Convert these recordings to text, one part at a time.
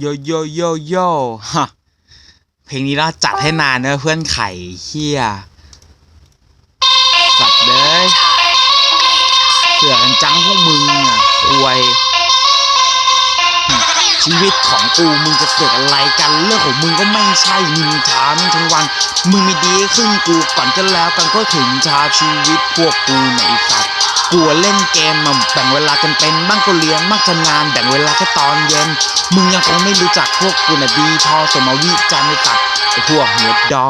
โยโยโยโยฮะเพลงนี้เราจัดให้นานเนอะเพื่อนไข่เฮียสัดเลยเสือกันจังพวกมึงอะควย ชีวิตของกูมึงจะเสือกอะไรกันเรื่องของมึงก็ไม่ใช่นินทามึงทั้งวัน มึงไม่ดีขึ้นกูก่อนก็แล้วกันก็ถึงชาชีวิตพวกกูในยไอ้สัตว์กลัวเล่นเกมมาแบ่งเวลากันเป็นบ้างก็เรียนบ้างทำงานแบ่งเวลาแค่ตอนเย็น มึงยังคงไม่รู้จักพวกกูนะดีพอสมวิจารณ์ไอ้สัตว์ไอ้พวกหัวดอ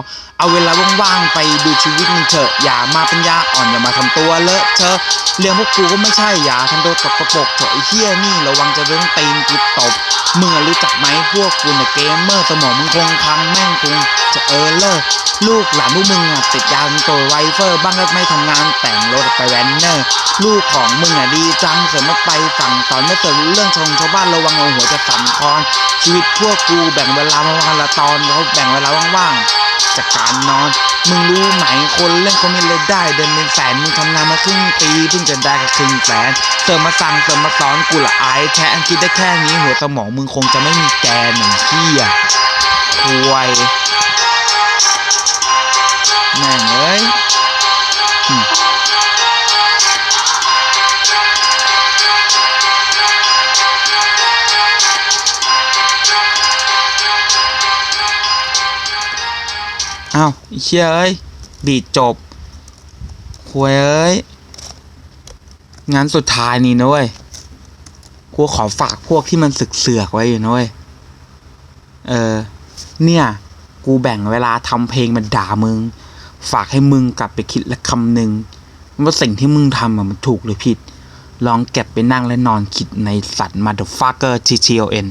เอาเวลาว่างๆไปดูชีวิตมึงเถอะอย่ามาเป็นยาอ่อนอย่ามาทำตัวเลอะเธอะเรื่องพวกกูก็ไม่ใช่อย่าทำตัวตกกระปกเถอะไอ้เหี้ยนี่ระวังจะโดนตีนกูตบมึงอรู้จักไหมพวกกูน่ยเกมเมอร์สมองมึงคงพังแม่งคงจะเออเลิก ลูกหลานพวกมึงอะติดยาเป็นตัวไวเฟอร์บ้างก็ไม่ทำงานแต่งรถไปแวนเนอร์ ลูกของมึงอะดีจังเสริมมาไปสั่งสอนไม่เสริมเรื่องชงชาวบ้านระวังเอาหัวจะสั่นคลอนชีวิตพวกกูแบ่งเวลามาวันละตอนแล้วแบ่งเวลาว่างๆจากการนอนมึงรู้ไหมคนเล่นเขามีรายได้เดือนเป็นแสนมึงทำงานมาครึ่งปีเพิ่งจะได้แค่ครึ่งแสนเสริมมาสั่งเสริมมาสอนกูละอายแท้คิดได้แค่นี้หัวสมองมึงคงจะไม่มีแกนหนึ่งเที่ยควย อ้ยอืมอ้าวเชี่ยเอ้ย บีดจบควยเอ้ย งานสุดท้ายนี่นะเว้ยกูขอฝากพวกที่มันสึกเสือกไว้อยู่นะเว้ย เออ เนี่ย กูแบ่งเวลาทำเพลงมาด่ามึง ฝากให้มึงกลับไปคิดละคำหนึ่งว่าสิ่งที่มึงทำมันถูกหรือผิด ลองเก็บไปนั่งและนอนคิดในสัตว์มาเดอะฟักเกอร์ T T O N